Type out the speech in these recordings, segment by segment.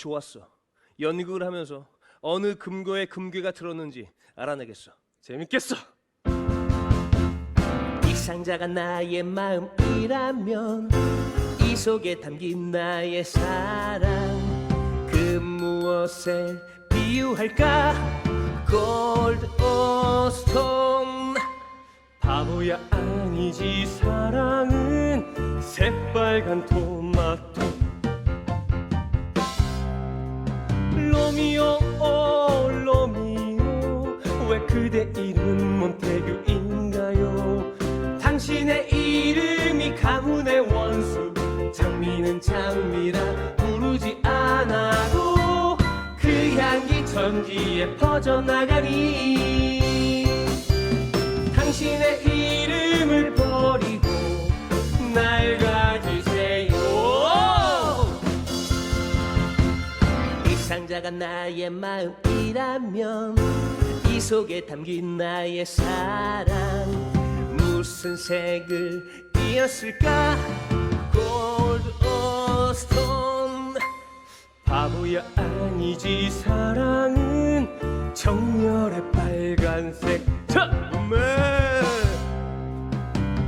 좋았어. 연극을 하면서 어느 금고에 금괴가 들었는지 알아내겠어. 재밌겠어. 이 상자가 나의 마음이라면 이 속에 담긴 나의 사랑 그 무엇에 비유할까 골드 오스톤 바보야 아니지 사랑은 새빨간 토 그대 이름은 몬테규인가요? 당신의 이름이 가문의 원수. 장미는 장미라 부르지 않아도 그 향기 전기에 퍼져나가니 당신의 이름을 버리고 날 가지세요. 이 상자가 나의 마음이라면 이 속에 담긴 나의 사랑. 무슨 색을 띄었을까? 골드 오스톤 바보야 아니지. 사랑은 정열의 빨간색. 자매!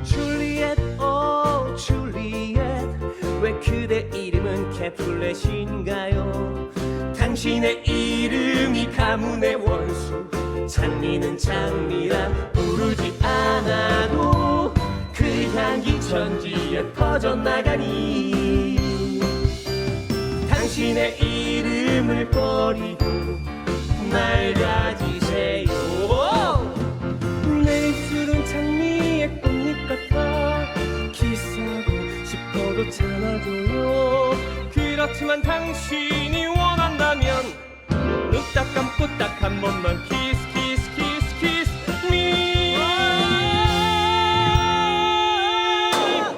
줄리엣 오 줄리엣. 왜 그대 이름은 캐플렛인가요? 당신의 이름이 가문의 원수 장미는 장미라 부르지 않아도 그 향기 천지에 퍼져나가니 당신의 이름을 버리고 날 가지세요. 내 입술은 장미의 꽃잎 같아 키스하고 싶어도 참아줘요. 그렇지만 당신이 원한다면 눈딱 감고